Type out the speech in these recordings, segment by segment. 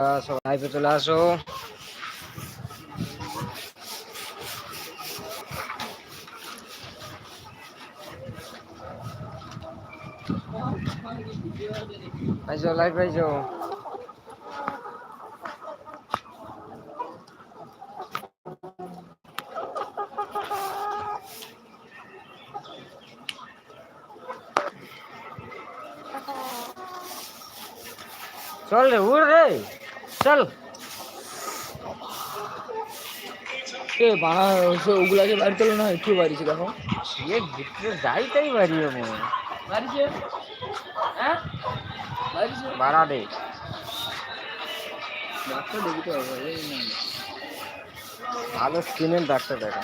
সবাই লাইভে চলে আসো আইসো লাইভ আইসো চল রে উড় রে চল এ বানা ওগুলাকে বাড়ি তোলো না একটু বাড়িছে দেখো? সে ভিতরে যাই তাই বাড়িয়ে মনে বাড়িছে হ্যাঁ? বাড়িছে বাড়া দে। ডাক্তার দেখিতে হবে ভালো স্কিনের ডাক্তার দেখা।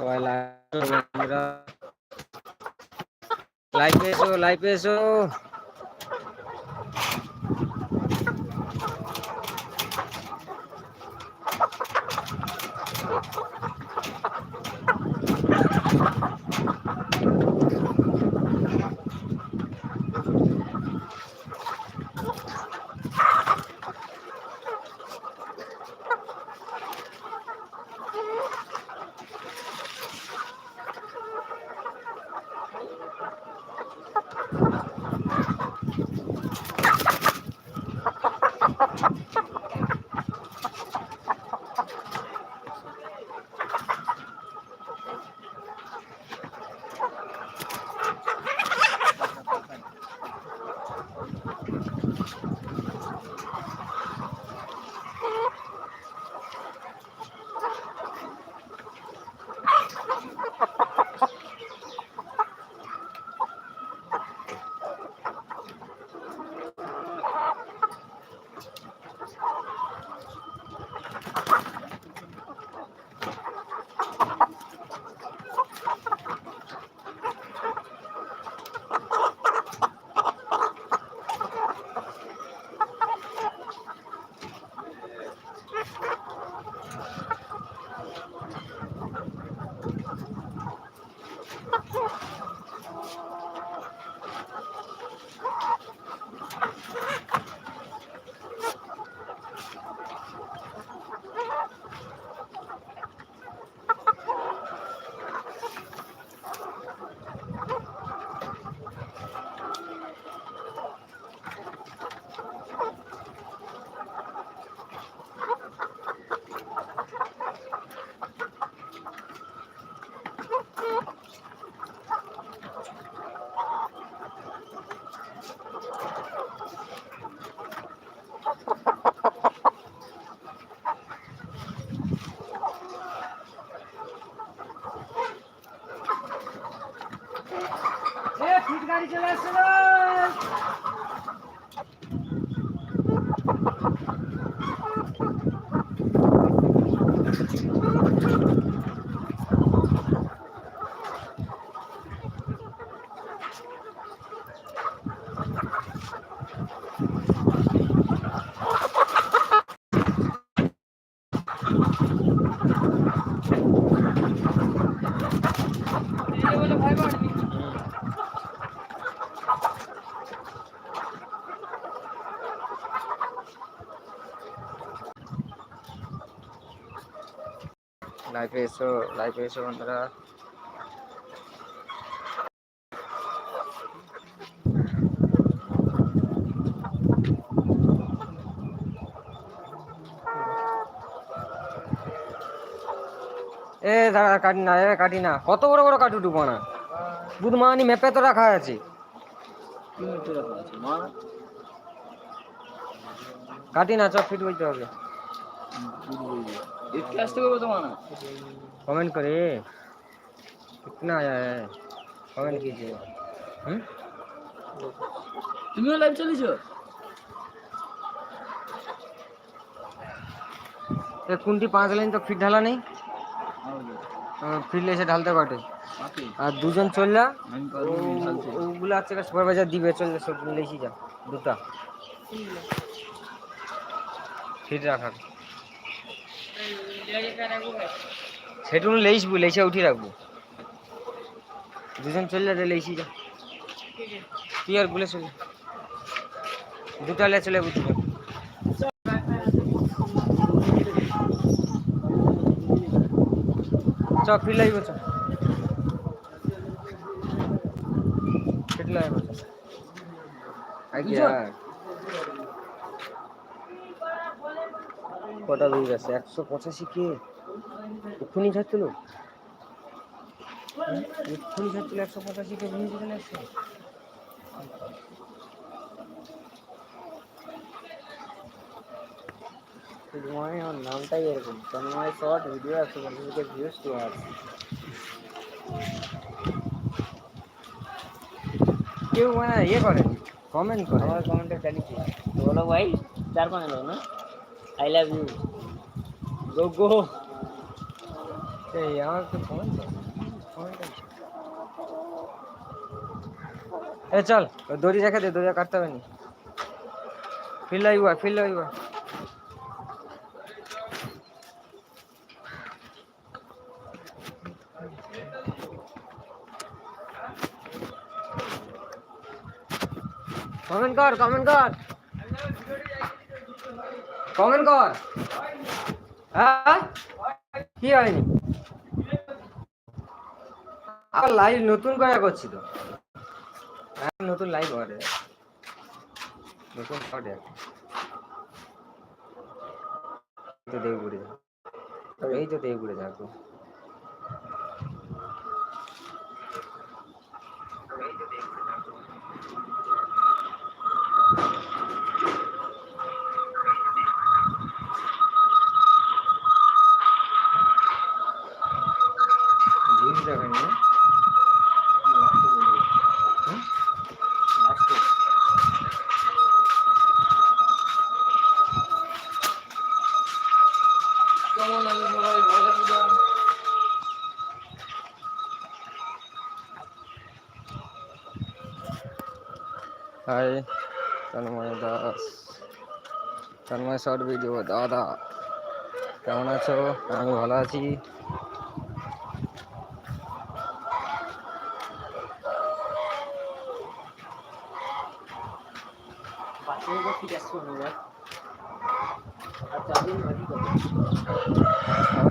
সবাই লাইভ এসো লাইভ এসো লাইফে এসো লাইফে এসো বন্ধুরা এ দাঁড়া কাটি না এ কাটি না। কত বড় বড় কাটু ডুবো না বুধমানি ম্যাপে তো রাখা আছে। কাটি না চপ ফিট বইতে হবে। একটু আসতে করবো তো মানা कमेंट करे कितना आया है कमेंट कीजिए हम्म? তুমিও লাইভ চলেছো ये कुंटी पाँच लाइन तो फिट ढाला नहीं ফিল্ড এসে ঢালতে পারে বাকি আর দুজন চললা আমি পারবো না, ঢালতে। ওগুলো আছে সুপারভাইজার দিবে চললে সব লেসি যা দুটা ফিট রাখার সেটুকু লেসবো লেসে উঠি রাখব। দুজন চললে রে লেসি যা। তুই আর বলে চলে। দুটা লে চলে চ ফির চ। ফিট লাগব চ। আগে আর। কটা দূর আছে? একশো পঁচাশি কে? এক্ষুনি ছাড়ছিল এক্ষুনি ছাড়ছিল একশো পঁচাশি কে ভেঙে দিলেন একশো? আমার নামটাই এরকম। তন্ময় শর্ট ভিডিও একশো পঞ্চাশ ভিউজ টু আওয়ার্স কেউ মানে ইয়ে করে কমেন্ট করে আমার কমেন্টে চালিয়েছি বলো ভাই, চার পাঁচ লোক না? আই লাভ ইউ গো গো এই আমার তো কমেন্ট করে comment আছে। এ চল ওই দড়ি রেখে দে দড়ি কাটতে হবে নি ফিল লাগবে ফিল লাগবে কমেন্ট কর। হ্যাঁ? কি হয়নি? লাইভ নতুন করে করছি তো। হ্যাঁ, নতুন লাইভ করে। নতুন শটে তো দেবগুড়ে এই তো দেবগুড়ি যাব জিম যাবেন না হুম? কেমন আছে সবাই ভালো আছো hi Tanmoy Das Tanmoy short video দাদা। কেমন আছো? আমি ভালো আছি।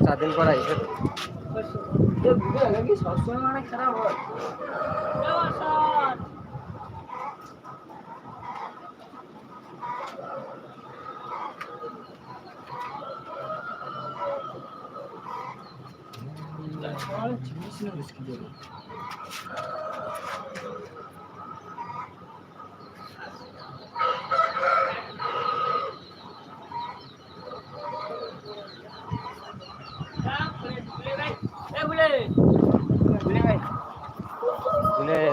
চার দিন পর আইসে সবসময় মানে খারাপ হয়।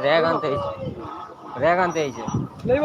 র্যাগ আনতে হয়েছে র্যাগ আনতে হয়েছে লইব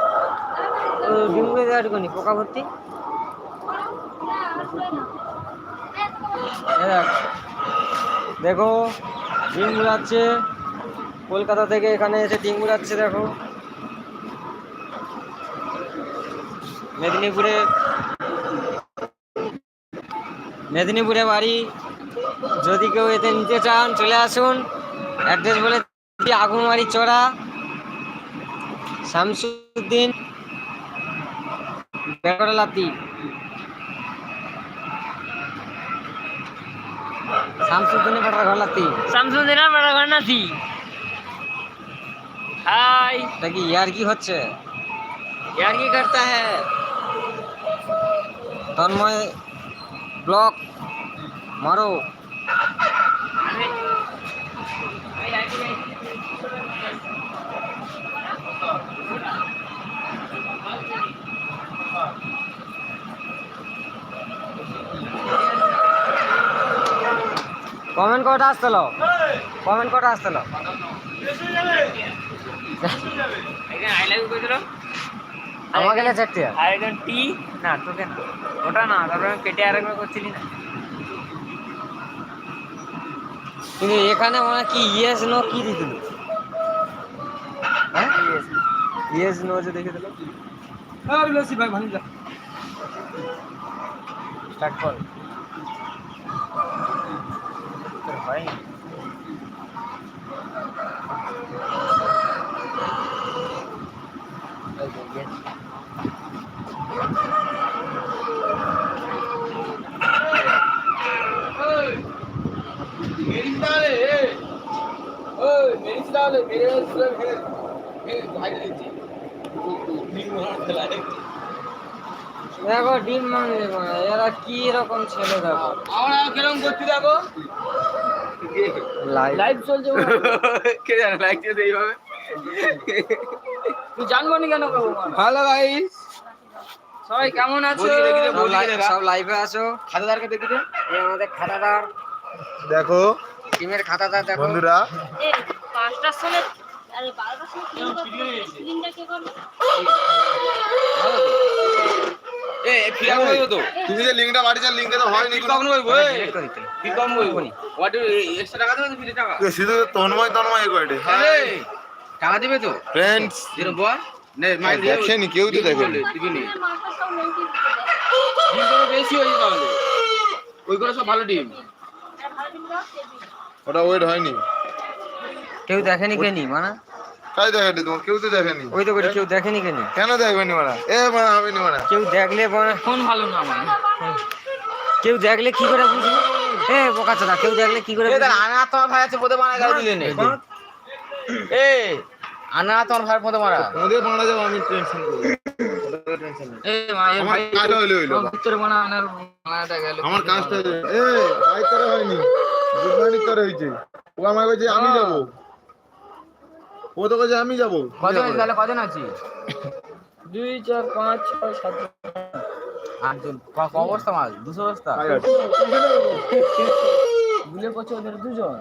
ডিমগুলো পোকা ভর্তি? দেখো ডিম গুলাচ্ছে কলকাতা থেকে এখানে এসে ডিম গুলাচ্ছে দেখো। মেদিনীপুরে মেদিনীপুরে বাড়ি। যদি কেউ এতে নিতে চান চলে আসুন। অ্যাড্রেস বলে দিচ্ছি, আগুনবাড়ি চড়া শামসুদ্দিন বেকড়া লাতি। শামসুদ্দিনের বেটার ঘর লাতি। শামসুদ্দিনের বড় ঘর নাতি হাই। এটা কি ইয়ার কি হচ্ছে? কি করতা হ্যায় তন্ময় ব্লক মারো। কমেন্ট কটা আসছিল কমেন্ট কটা আসছিল একজন আই লাভ ইউ কইছিল আমাকে না চারটে আর একজন টি না তোকে না। ওটা না তারপরে আমি কেটে আরেকবার করছিলি না। কিন্তু এখানে মনে হয় কি ইয়েস নো কি দিয়ে দিল? হ্যাঁ? ইয়েস নো যে দেখে দিল। স্টার্ট কর। হয় দেখো ডিম মাংস এরা কি রকম ছেলে দেখো। আমরা কীরকম করছি দেখো? লাইভ লাইভ চলছে কে জানে লাইক দিয়ে এইভাবে? তুই জানব নি কেন হ্যালো গাইস সবাই কেমন আছো? দেখি রে, সব লাইভে আসো খাতাদারকে দেখি দে এই আমাদের খাতাদার। দেখো। টিমের খাতাদার দেখো। বন্ধুরা। পাঁচটার সময় আরে বারোটার সময় কে করবে? এ ফিরা কইবো তো। তুমি যে কইবো এ কি কম কইবো এক্সট্রা টাকা দেবে তো ফিরে টাকা? কোনো। শুধু তন্ময় তন্ময় কয়টে? এই, টাকা দিবে তো? বল নে কেউ তো দেখেনি। দিবি নি। নেই বেশি ওইগুলো সব ভালো ডিম। ওটা ওয়েট হয়নি। কেউ দেখেনি কেনি মানা? তাই দেখেনি তোমার? কেউ তো দেখেনি। ওই তো কেউ দেখেনি কেনি? কেন দেখবেনি মারা? এ মারা হবে মারা কেউ দেখলে ফোন ভালো না আমার। কেউ দেখলে কি করে বুঝবে? এ বোকা চোদা কেউ দেখলে কি করে এ বুঝবে? দাঁড়া আনা তোমার ভাই আছে বোধে মারা গেল দিলে এ আনা তোমার ভাই বোধে মারা। ওদের মারা যাব আমি টেনশন করি এ মা এ আমার কাজটা হইল হইল আমার ভিতরে হয় আনার মানাটা গেল। আমার কাজটা হইল। এ ভাই তোরা হয়নি। গুড তোরা হয়েছে। ও আমাকে আমি যাব। ও তো কাছে আমি যাব। কজন আছি তাহলে কজন আছি দুই চার পাঁচ ছয় সাত আটজন। ক বস্তা মাল? দুশো বস্তা আয়। গুলে করছে ওদের দুজন।